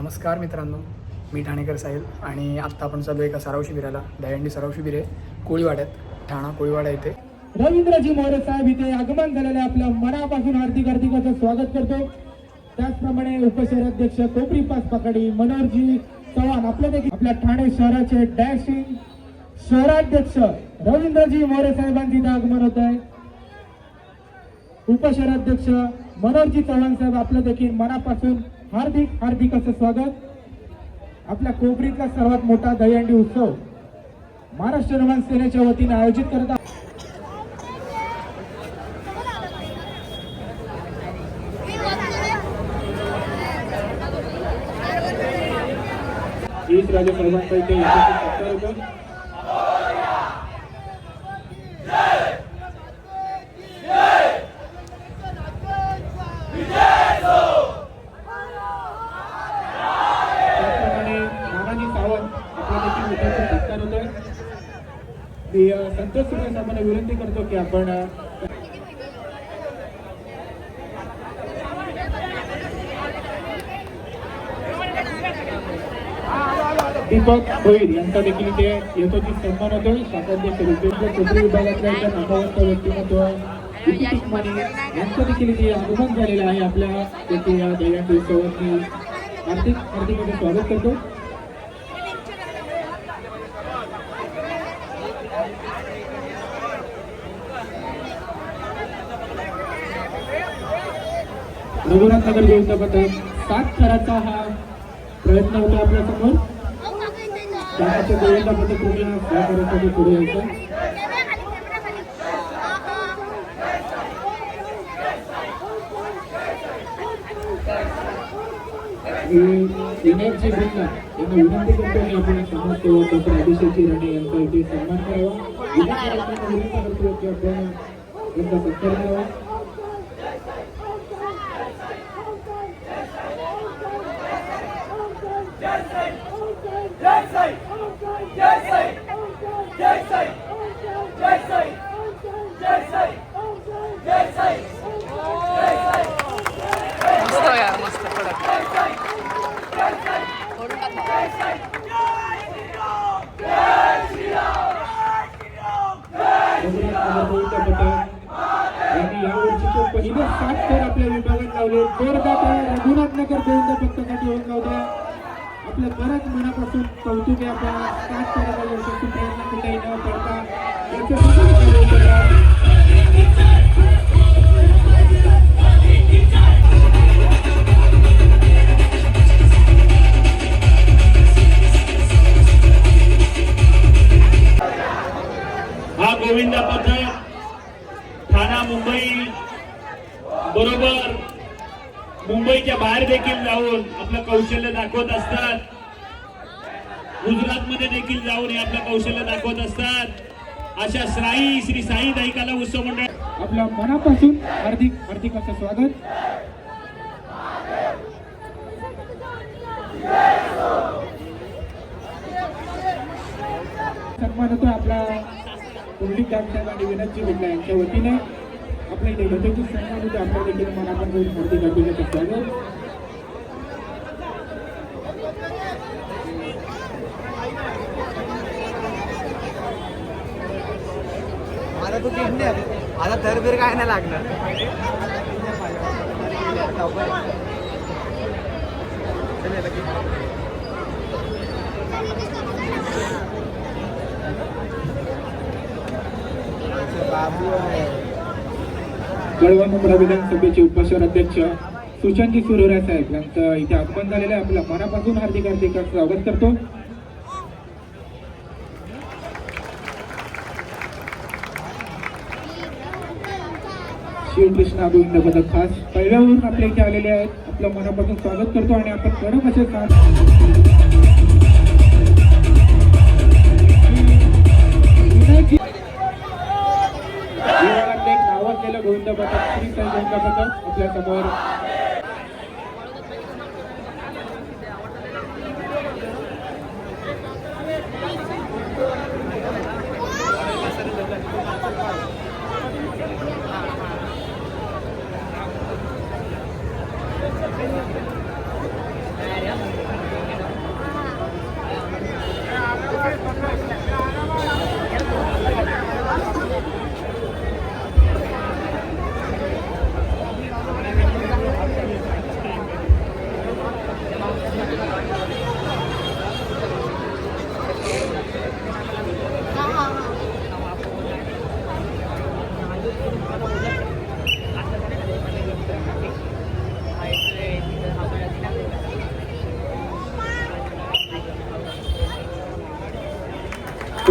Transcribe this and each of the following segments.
नमस्कार मित्रांनो मी ठाणेकर साहिल आणि आत्ता आपण चालू एका सराव शिबिराला. दहीहंडी सराव शिबिर आहे कोळीवाड्यात ठाणा कोळीवाडा येथे रवींद्रजी मोरे साहेब इथे आगमन झालेल्या आपल्या मनापासून हार्दिक हार्दिकाचं स्वागत करतो. त्याचप्रमाणे उपशहराध्यक्ष कोपरीपास पकडी मनोहरजी चव्हाण आपल्या देखील आपल्या ठाणे शहराचे डॅशिंग शहराध्यक्ष रवींद्रजी मोरे साहेबांचे इथे आगमन होत आहे. उपशहराध्यक्ष मनोहरजी चव्हाण साहेब आपलं देखील मनापासून हार्दिक हार्दिक असं स्वागत आपल्या कोपरीतला सर्वात मोठा दहीहंडी उत्सव महाराष्ट्र निर्माण सेनेच्या वतीने आयोजित करत आहे. वीस राजे सर्वांपैकी एकशे सत्तर रुपये त्याचप्रमाणे नानाजी सावंत आपल्या देखील विद्यार्थी सत्कार होतोय मी संतोष सुरेश साहेबांना विनंती करतो की आपण दीपक भोईर यांचा देखील इथे येतो यथोचित सन्मान होतो शाखाध्यक्ष रुपेंद्र चौधरी विभागातल्या इतर नामवंत व्यक्तिमत्व विपुल माने यांचं देखील इथे आगमन झालेलं आहे आपल्या येथे या दहीहंडी उत्सवात मी हार्दिक हार्दिक स्वागत करतो रघुनाथ नगर गोविंद पथक सात कराचा हा प्रयत्न होता आपल्यासमोर त्याचे गोविंद पथक कृपया सहकार्यासाठी पुढे यायचं. विनायकजी बिंदा यांना विनंती करतो की आपण समाज सेवा डॉक्टर अभिषेकजी राणे यांचा इथे सन्मान करावा. विनायक राणेंना विनंती करतो की आपण यांचा सत्कार करावा. मुंबईच्या बाहेर देखील जाऊन आपलं कौशल्य दाखवत असतात. गुजरात मध्ये देखील जाऊन हे आपलं कौशल्य दाखवत असतात. अशा साई श्री साई दैकाला उत्सव मंडळ आपल्या मनापासून हार्दिक हार्दिक असं स्वागत. सन्मान होतो आपला कुंडली साहेब आणि विनोदजी यांच्या वतीने आपल्या इथे यथोचित आपल्या देखील मनापासून हार्दिक हार्दिक असं आता तू आता काय नाही लागणार. कळवा मुंब्रा विधानसभेचे उपशहर अध्यक्ष सुशांतजी सुरोरा साहेब यांचं इथे आगमन झालेलं आहे. आपल्या मनापासून हार्दिक हार्दिक स्वागत करतो. शिवकृष्ण गोविंद पदक खास पहिल्यावरून आपल्या इथे आलेले आहेत. आपलं मनापासून स्वागत करतो आणि आपण कडक असे गोविंदा पथक श्री संजय पथक आपल्यासमोर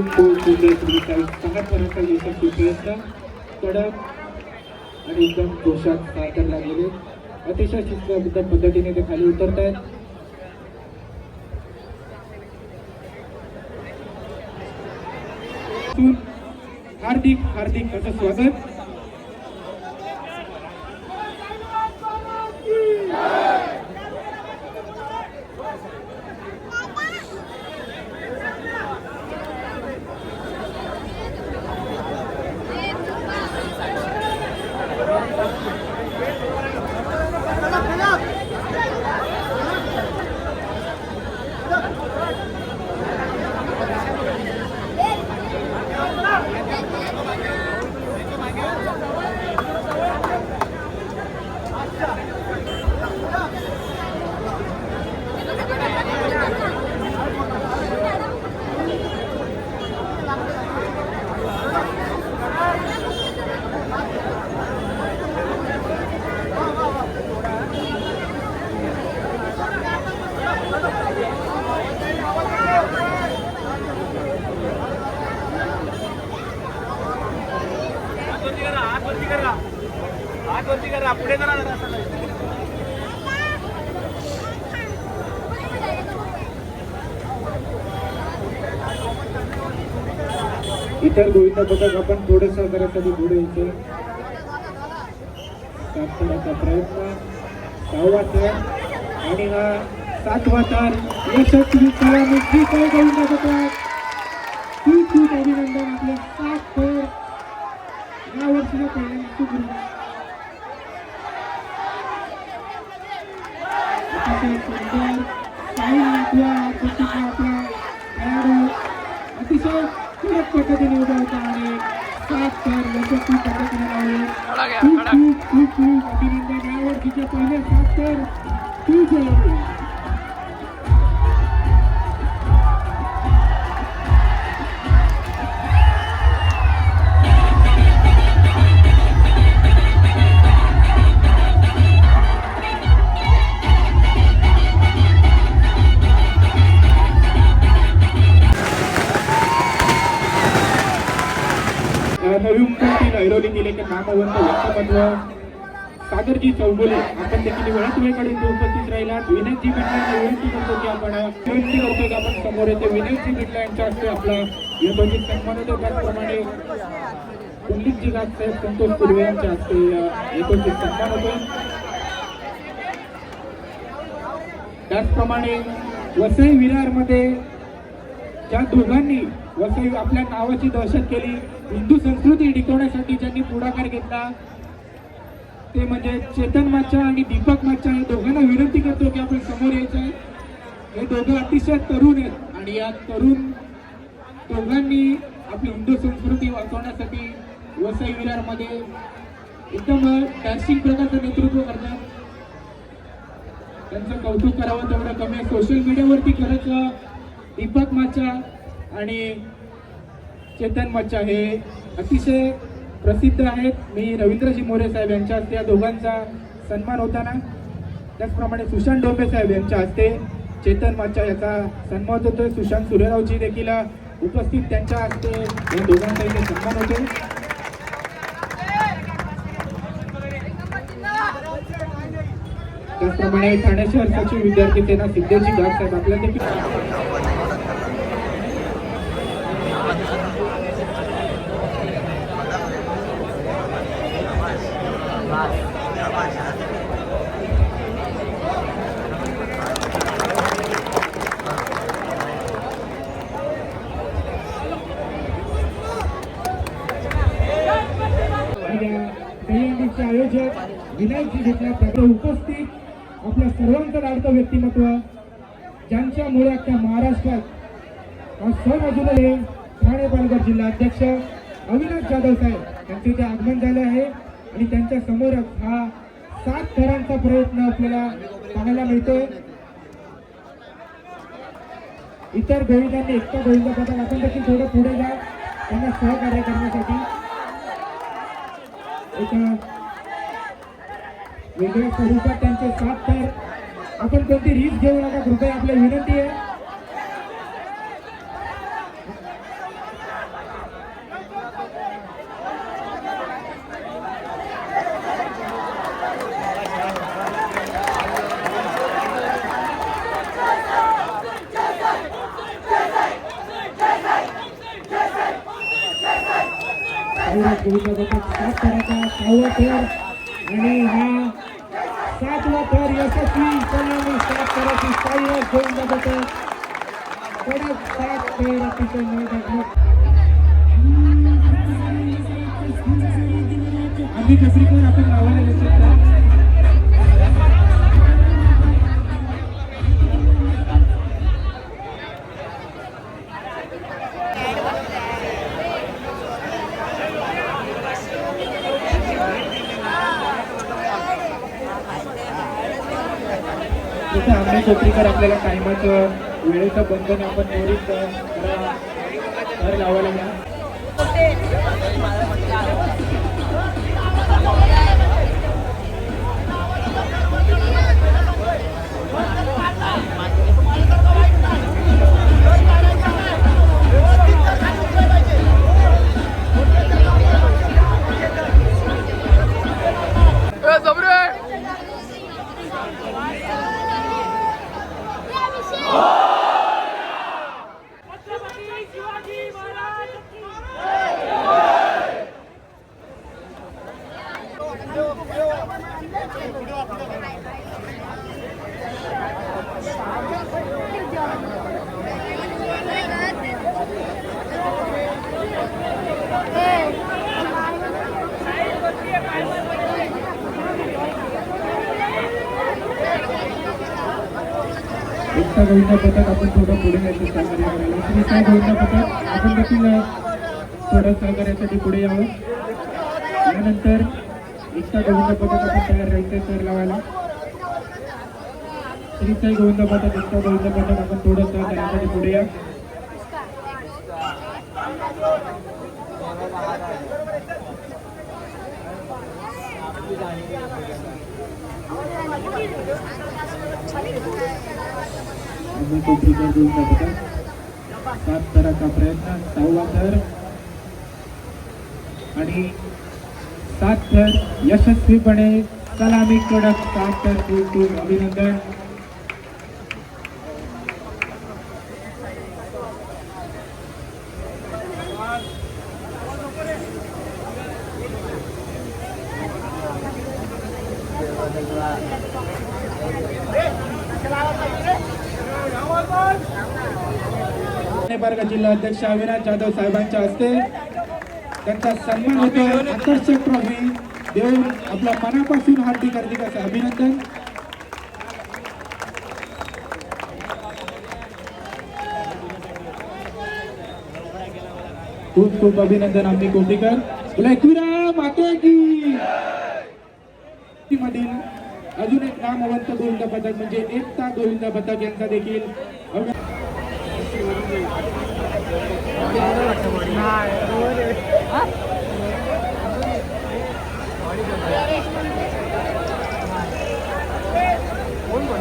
खूप खूप सुंदर तुम्ही काही सहा थराचा यशस्वी प्रयत्न कडक आणि एकदम दोषात साकार लागलेले अतिशय शिस्तबद्ध पद्धतीने ते खाली उतरत आहेत हार्दिक हार्दिक असं स्वागत. पुढे करा जरा. इतर गोविंदा पथक आपण थोडस करायसाठी पुढे येतो. सात करण्याचा प्रयत्न. सहावा थर आणि हा सातवा थर यशस्वी गोविंदा पथक खूप खूप अभिनंदन आपले सात थर या वर्षीला नामवंत व्यक्तिमत्व सागरजी चौगुले. आपण देखील वेळात वेळकडे उपस्थित राहिलात विनंती बिर्ला विनंती करतो की आपण विनंती करतो की आपण समोर येते. विनंती बिर्ला यांच्या हस्ते आपला यशोजित सन्मान त्याचप्रमाणे त्याचप्रमाणे पंडितजी साहेब संतोष पूर्वे यांच्या हस्ते यशोजित सन्मान होतो त्याचप्रमाणे वसई विरारमध्ये ज्या दोघांनी वसई आपल्या नावाची दहशत केली हिंदू संस्कृती टिकवण्यासाठी ज्यांनी पुढाकार घेतला ते म्हणजे चेतन माचा आणि दीपक माचा या दोघांना विनंती करतो की आपण समोर यायचं आहे हे दोघं अतिशय तरुण आहेत आणि या तरुण दोघांनी आपली हिंदू संस्कृती वाचवण्यासाठी वसई विरारमध्ये एकदम डॅन्सिंग प्रकारचं नेतृत्व करतात. त्यांचं कौतुक करावं तेवढं कमी सोशल मीडियावरती खरंच दीपक माचा आणि चेतन माचा हे अतिशय प्रसिद्ध आहेत. मी रवींद्रजी मोरे साहेब यांच्या हस्ते या दोघांचा सन्मान होताना. त्याचप्रमाणे सुशांत डोंबे साहेब यांच्या हस्ते चेतन माचा याचा सन्मान होतोय. सुशांत सूर्यरावजी देखील उपस्थित त्यांच्या हस्ते या दोघांचा इथे सन्मान होतो त्याचप्रमाणे ठाणे शहर सचिव विद्यार्थी सेना सिद्धेजी गाड साहेब आपल्या देखील दहीहंडीचे आयोजक विनायकजी घेतल्या त्याचे उपस्थित आपल्या सर्वांचं लाडतं व्यक्तिमत्व ज्यांच्यामुळे अख्ख्या महाराष्ट्रात सण अजून ठाणे पालघर जिल्हा अध्यक्ष अविनाश जाधव साहेब यांचे ते आगमन झाले आहे. आणि त्यांच्या समोरच हा सात थरांचा प्रयत्न आपल्याला पाहायला मिळतोय. इतर गोविंदांनी एकटा गोविंद पथक आपण देखील थोडं पुढे जा. त्यांना सहकार्य करण्यासाठी. एक वेगळ्या स्वरूपात साथ तर आपण कोणती रीत घेऊ नका कृपया आपल्या विनंती आहे? आणि हा यशस्वी सलामी सात थराची साईराज गोविंद पथक कडक सात थर अतिशय महत्त्वाचे आम्ही कसरीकर आपण गावाला येऊ शकता जसं आम्ही कोपरीकर आपल्याला टायमाचं वेळेचं बंधन आपण त्वरित अ, जरा घर लावायला घ्या एकता गोविंदा पथक आपण थोडं पुढे यायचं सहकार्य करायला श्रीता गोविंदा पथक? आपण देखील थोडं सहकार्यासाठी पुढे यावं. यानंतर एकता गोविंदा पथक आपण तयार राहायचं सर लावायला. श्रीसाई गोविंदा पथक एकता गोविंदा पथक आपण थोडं सहकार्यासाठी पुढे या. आम्ही कोपरीकर गोविंदा पथक सात थराचा प्रयत्न सहावा थर. आणि सात थर यशस्वीपणे सलामी कडक सात थर खूप अभिनंदन. वर्ग जिल्हा अध्यक्ष अविनाश जाधव साहेबांच्या हस्ते त्यांचा सन्मान होतो आकर्षक ट्रॉफी देऊन आपल्या मनापासून हार्दिक हार्दिक असं अभिनंदन. खूप खूप अभिनंदन आम्ही कोटीकर. तुला एकविरा माते की मधील अजून एक नामवंत गोविंदा पथक म्हणजे एकता गोविंदा पथक यांचा देखील कोण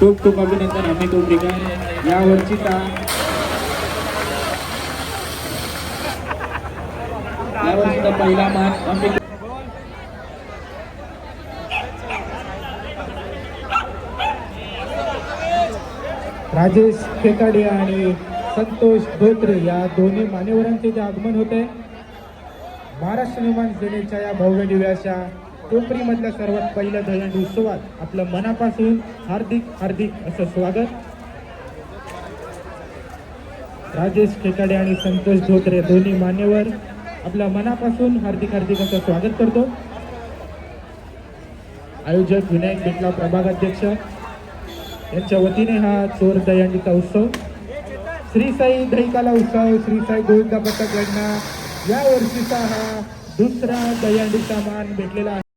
खूप खूप अभिनंदन. आम्ही कोपरीकर या वर्षीचा या वर्षीचा पहिला मान अमित राजेश खेकाडे आणि संतोष धोत्रे या दोन्ही मान्यवरांचे जे आगमन होते महाराष्ट्र निर्माण सेनेच्या या भव्य दिव्याच्या कोपरीमधल्या सर्वात पहिल्या दहीहंडी उत्सवात आपलं मनापासून हार्दिक हार्दिक असं स्वागत. राजेश खेकाडे आणि संतोष धोत्रे दोन्ही मान्यवर आपल्या मनापासून हार्दिक हार्दिक असं स्वागत करतो. आयोजक विनायक बिटला प्रभागाध्यक्ष. यांच्या वतीने हा चोर दहीहंडीचा उत्सव. श्री साई दहीकाला उत्सव श्री साई गोविंदा पथक यांना या वर्षीचा हा दुसरा दहीहंडीचा मान भेटलेला आहे.